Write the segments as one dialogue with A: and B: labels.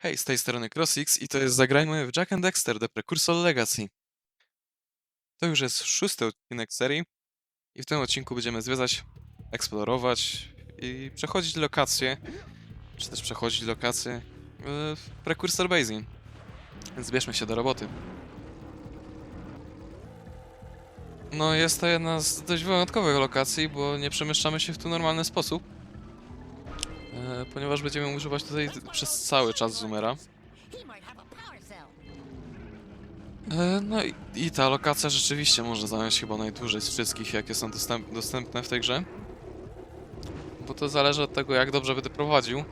A: Hej, z tej strony CrossX i to jest Zagrajmy w Jack and Dexter The Precursor Legacy. To już jest szósty odcinek serii i w tym odcinku będziemy zwiedzać, eksplorować i przechodzić lokacje, czy też przechodzić lokacje e, w Precursor Basin. Więc bierzmy się do roboty. No jest to jedna z dość wyjątkowych lokacji, bo nie przemieszczamy się w tu normalny sposób. E, ponieważ będziemy używać tutaj przez cały czas zoomera. E, No i, i ta lokacja rzeczywiście może zająć chyba najdłużej z wszystkich, jakie są dostęp, dostępne w tej grze. Bo to zależy od tego, jak dobrze będę prowadził e,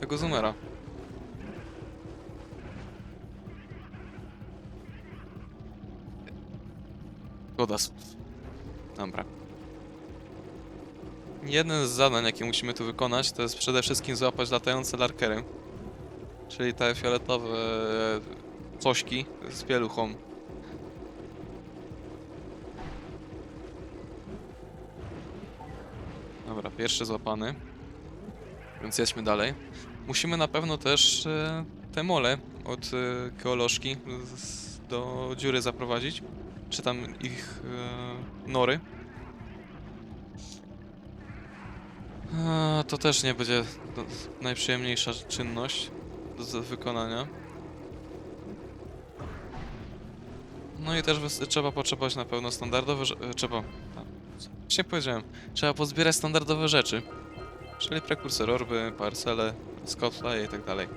A: tego zoomera. Zgoda. z- Dobra. Jednym z zadań, jakie musimy tu wykonać, to jest przede wszystkim złapać latające larkery. Czyli te fioletowe cośki z pieluchą. Dobra, pierwszy złapany. Więc jedźmy dalej. Musimy na pewno też e, te mole od e, geolożki do dziury zaprowadzić. Czy tam ich e, nory. To też nie będzie do, najprzyjemniejsza czynność do wykonania. No i też trzeba potrzebować na pewno standardowe e, trzeba... Właśnie powiedziałem. Trzeba pozbierać standardowe rzeczy. Czyli prekursor orby, parcele, scoutfly i tak dalej.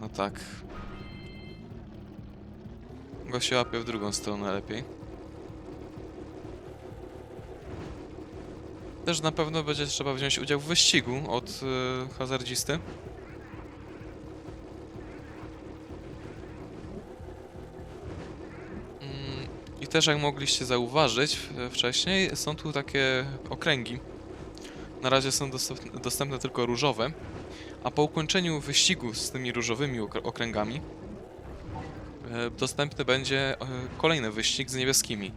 A: No tak. Go się łapie w drugą stronę lepiej. Też na pewno będzie trzeba wziąć udział w wyścigu od y, hazardzisty. Mm, I też jak mogliście zauważyć wcześniej, są tu takie okręgi. Na razie są dostępne, tylko różowe, a po ukończeniu wyścigu z tymi różowymi okr- okręgami e, dostępny będzie e, kolejny wyścig z niebieskimi.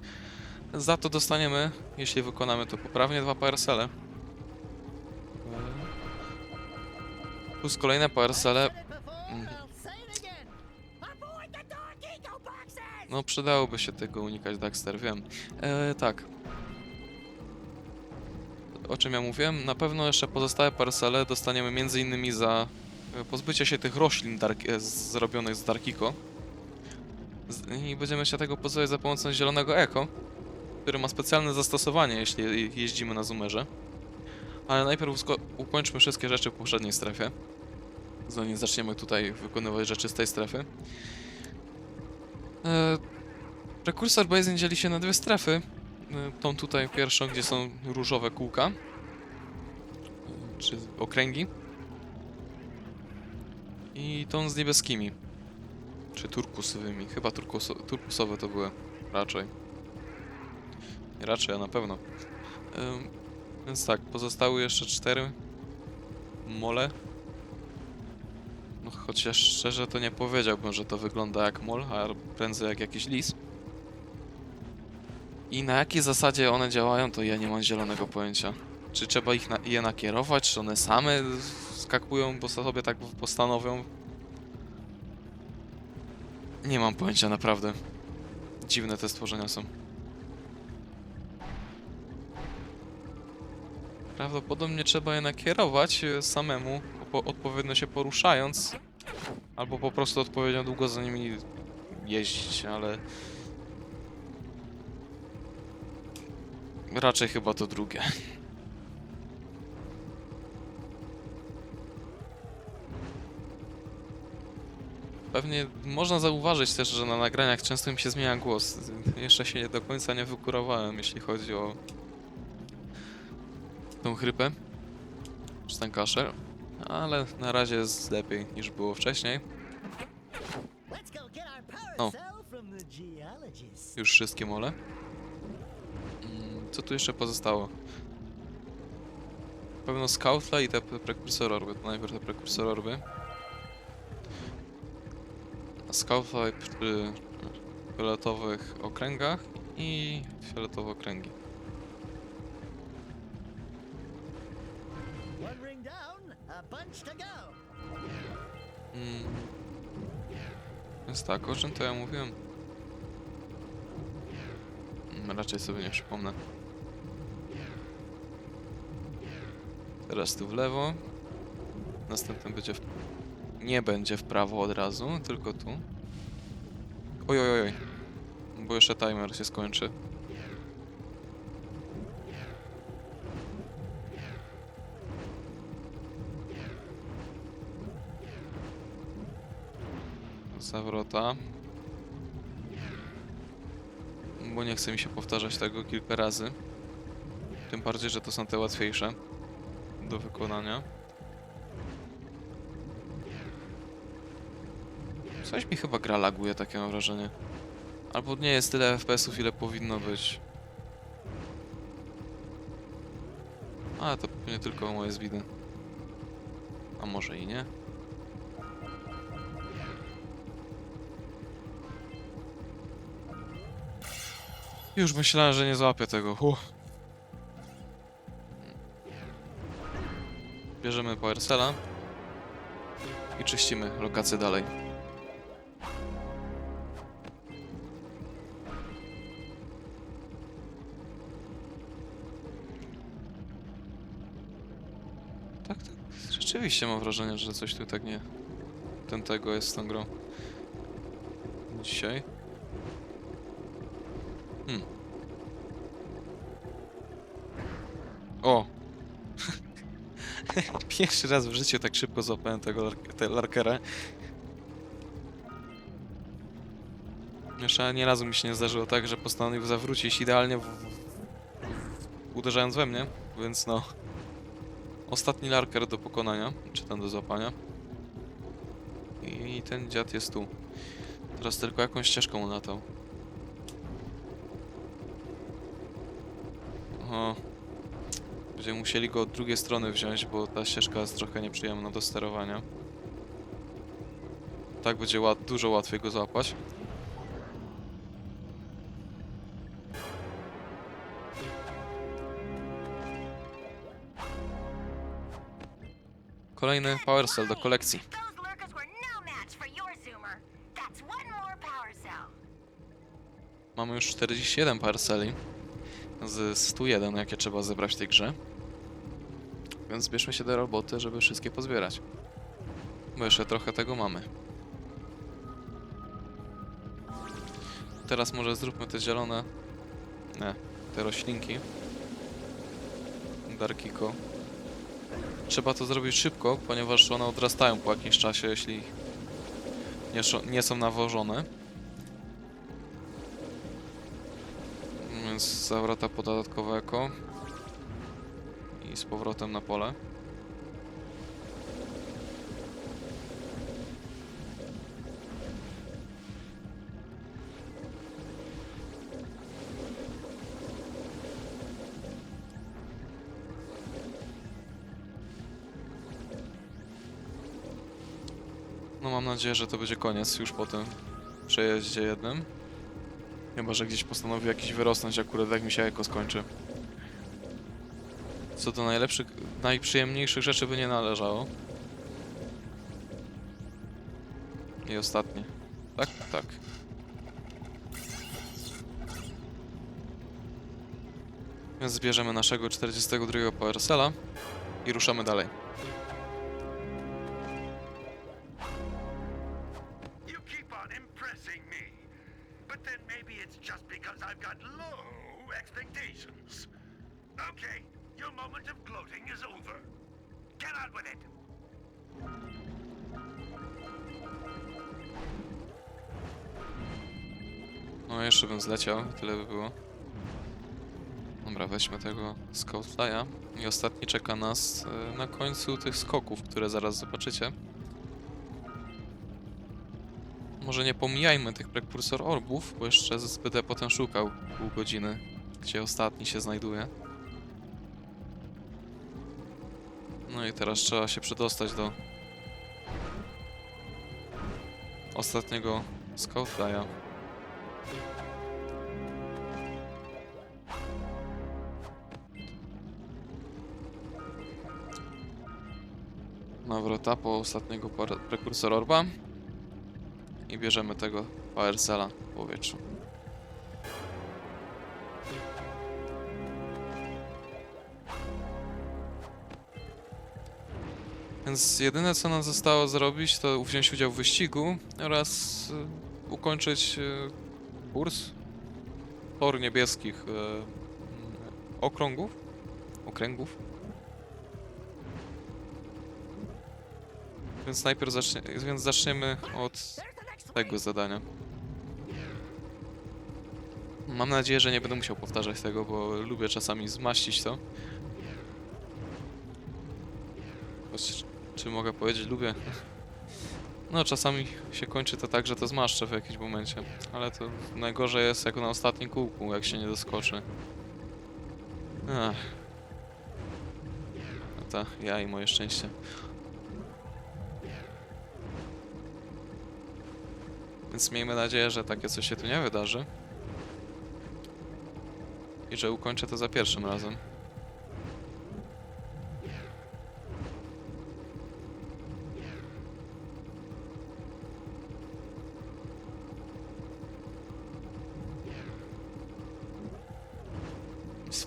A: Za to dostaniemy, jeśli wykonamy to poprawnie, dwa parcele. E, Plus kolejne
B: before,
A: Mhm. No, przydałoby się tego unikać, Daxter, wiem. E, tak. O czym ja mówiłem? Na pewno jeszcze pozostałe parcele dostaniemy innymi za e, pozbycie się tych roślin dark, e, zrobionych z Darkiko. I będziemy się tego pozbywać za pomocą zielonego eko, który ma specjalne zastosowanie, jeśli je- jeździmy na zoomerze. Ale najpierw ukończmy wszystkie rzeczy w poprzedniej strefie. Zanim zaczniemy tutaj wykonywać rzeczy z tej strefy. E, Prekursor Basin dzieli się na dwie strefy. E, Tą tutaj pierwszą, gdzie są różowe kółka. E, Czy okręgi. I tą z niebieskimi. Czy turkusowymi. Chyba turkuso turkusowe to były. Raczej. Raczej, a na pewno. Ym, Więc tak, pozostały jeszcze cztery mole. No chociaż szczerze to nie powiedziałbym, że to wygląda jak mol, a prędzej jak jakiś lis. I na jakiej zasadzie one działają, to ja nie mam zielonego pojęcia. Czy trzeba ich na, je nakierować, czy one same skakują, bo sobie tak postanowią? Nie mam pojęcia, naprawdę. Dziwne te stworzenia są. Prawdopodobnie trzeba je nakierować e, samemu, odpowiednio się poruszając, albo po prostu odpowiednio długo za nimi jeździć, ale raczej chyba to drugie. Pewnie można zauważyć też, że na nagraniach często mi się zmienia głos. Jeszcze się nie do końca nie wykurowałem, jeśli chodzi o tą chrypę, czy ten kaszel, ale na razie jest lepiej niż było wcześniej.
B: Geologist.
A: Już wszystkie mole. Mm, Co tu jeszcze pozostało? Pewno Scoutla i te pre- prekursor orby. To najpierw te prekursor orby. A Scoutla przy fioletowych okręgach i fioletowe okręgi. Tak, o czym to ja mówiłem? Mm, Raczej sobie nie przypomnę. Teraz tu w lewo. Następnym będzie w... Nie będzie w prawo od razu, tylko tu. Oj, oj, oj. Bo jeszcze timer się skończy. Zawrota. Bo nie chce mi się powtarzać tego kilka razy. Tym bardziej, że to są te łatwiejsze do wykonania. Coś mi chyba gra laguje, takie mam wrażenie. Albo nie jest tyle FPS-ów, ile powinno być. Ale to pewnie tylko moje z winy. A może i nie? Już myślałem, że nie złapię tego. Uff. Bierzemy Powersela i czyścimy lokację dalej. Tak, tak. Rzeczywiście mam wrażenie, że coś tu tak nie... Ten tego jest z tą grą. Dzisiaj. Hmm. O! Pierwszy raz w życiu tak szybko złapałem tego lark te larkera. Jeszcze ani razu mi się nie zdarzyło tak, że postanowił zawrócić idealnie w... uderzając we mnie, więc no... Ostatni larker do pokonania, czy tam do złapania. I ten dziad jest tu. Teraz tylko jakąś ścieżką latał. O. Będziemy musieli go od drugiej strony wziąć, bo ta ścieżka jest trochę nieprzyjemna do sterowania. Tak będzie dużo łatwiej go złapać. Kolejny Power Cell do kolekcji. Mamy już 41 parceli z 101, jakie trzeba zebrać w tej grze. Więc zbierzmy się do roboty, żeby wszystkie pozbierać. Bo jeszcze trochę tego mamy. Teraz może zróbmy te zielone... Nie, te roślinki. Darkiko. Trzeba to zrobić szybko, ponieważ one odrastają po jakimś czasie, jeśli nie, są nawożone. Więc zawrota podatkowe eko. I z powrotem na pole. No mam nadzieję, że to będzie koniec już po tym przejeździe jednym. Chyba, że gdzieś postanowi jakiś wyrosnąć akurat jak mi się eko skończy. Co do najlepszych, najprzyjemniejszych rzeczy by nie należało. I ostatnie. Tak? Tak. Więc zbierzemy naszego 42 PRSL-a i ruszamy dalej.
C: Okay, your moment of gloating is over. Get on with it.
A: No jeszcze bym zleciał, tyle by było. Dobra, weźmy tego Scoutfly'a. I ostatni czeka nas e, na końcu tych skoków, które zaraz zobaczycie. Może nie pomijajmy tych prekursor orbów, bo jeszcze będę potem szukał pół godziny, gdzie ostatni się znajduje. No i teraz trzeba się przedostać do ostatniego Scoutfly'a. nawrota po ostatniego prekursor orba. I bierzemy tego Power Cella w powietrzu. Więc jedyne co nam zostało zrobić to wziąć udział w wyścigu oraz y, ukończyć y, kurs tor niebieskich mm, okrągów, okręgów. Więc najpierw zacznie, więc zaczniemy od tego zadania. Mam nadzieję, że nie będę musiał powtarzać tego, bo lubię czasami zmaścić to. Czy mogę powiedzieć lubię? No, czasami się kończy to tak, że to zmaszczę w jakimś momencie. Ale to najgorzej jest jak na ostatnim kółku, jak się nie doskoczy. Ach. No ta, ja i moje szczęście. Więc miejmy nadzieję, że takie coś się tu nie wydarzy. I że ukończę to za pierwszym razem.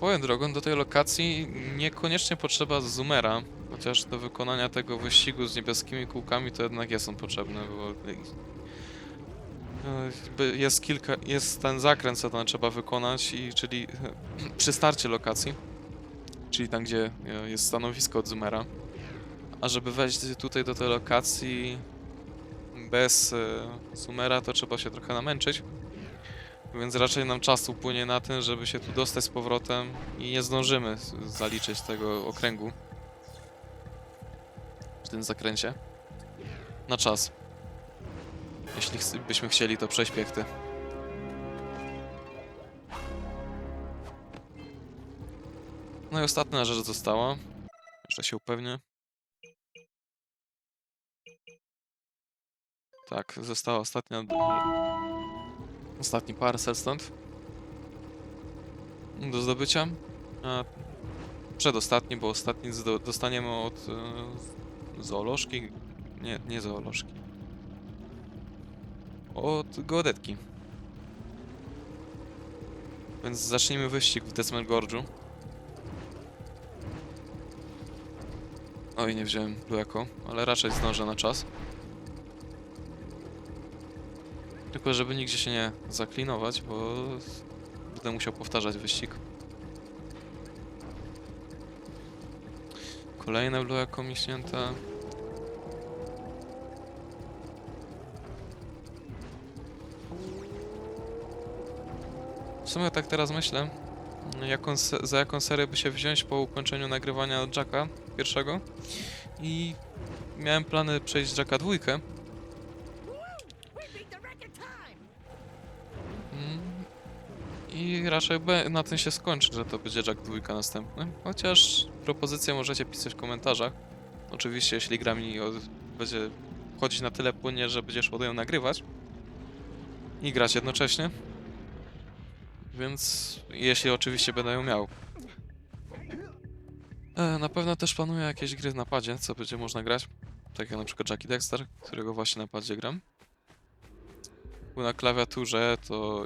A: Swoją drogą do tej lokacji niekoniecznie potrzeba zoomera, chociaż do wykonania tego wyścigu z niebieskimi kółkami to jednak jest on potrzebny, bo Jest kilka, jest ten zakręt, co tam trzeba wykonać, i, czyli przy starcie lokacji, czyli tam, gdzie e, jest stanowisko od Zoomera. A żeby wejść tutaj do tej lokacji bez e, Zoomera, to trzeba się trochę namęczyć. Więc raczej nam czas upłynie na tym, żeby się tu dostać z powrotem i nie zdążymy zaliczyć tego okręgu w tym zakręcie na czas. Jeśli chc- byśmy chcieli to przejść piechty. No i ostatnia rzecz została. Jeszcze się upewnię. Tak, została ostatnia... Ostatni parcel stąd. Do zdobycia. A przedostatni, bo ostatni dostaniemy od e, zoolożki. Nie, nie zoolożki od geodetki. Więc zacznijmy wyścig w Desmond Gorge'u. Oj, nie wziąłem Blue Echo, ale raczej zdążę na czas. Tylko żeby nigdzie się nie zaklinować, bo będę musiał powtarzać wyścig. Kolejne Blue Echo miśnięte. W sumie tak teraz myślę, jaką za jaką serię by się wziąć po ukończeniu nagrywania Jacka pierwszego. I miałem plany przejść Jacka dwójkę. I raczej na tym się skończy, że to będzie Jack dwójka następny. Chociaż propozycje możecie pisać w komentarzach. Oczywiście, jeśli gra mi od, będzie chodzić na tyle płynnie, że będzie szło ją nagrywać. I grać jednocześnie. Więc jeśli oczywiście będę ją miał. E, na pewno też planuję jakieś gry na padzie, co będzie można grać. Tak jak na przykład Jackie Dexter, którego właśnie na padzie gram. Bo na klawiaturze to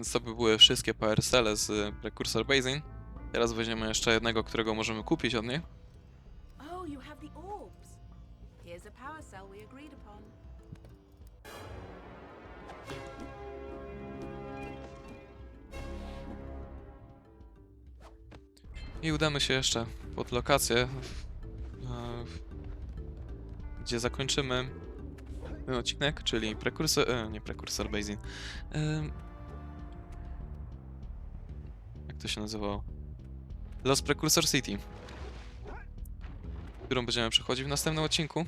A: Więc to by były wszystkie PRSL z y, Precursor Basin. Teraz weźmiemy jeszcze jednego, którego możemy kupić od niej.
D: Oh, you have the orbs. Here's a power cell we agreed upon.
A: I udamy się jeszcze pod lokację, e, gdzie zakończymy ten odcinek, czyli Precursor... E, nie Precursor Basin. Jak to się nazywało? Lost Precursor City. Którą będziemy przechodzić w następnym odcinku.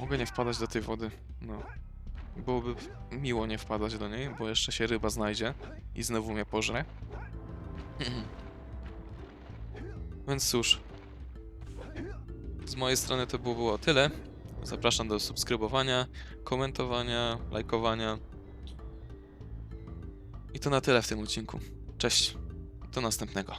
A: Mogę nie wpadać do tej wody. No. Byłoby miło nie wpadać do niej, bo jeszcze się ryba znajdzie i znowu mnie pożre. Więc cóż. Z mojej strony to było, było tyle. Zapraszam do subskrybowania, komentowania, lajkowania. I to na tyle w tym odcinku. Cześć. Do następnego.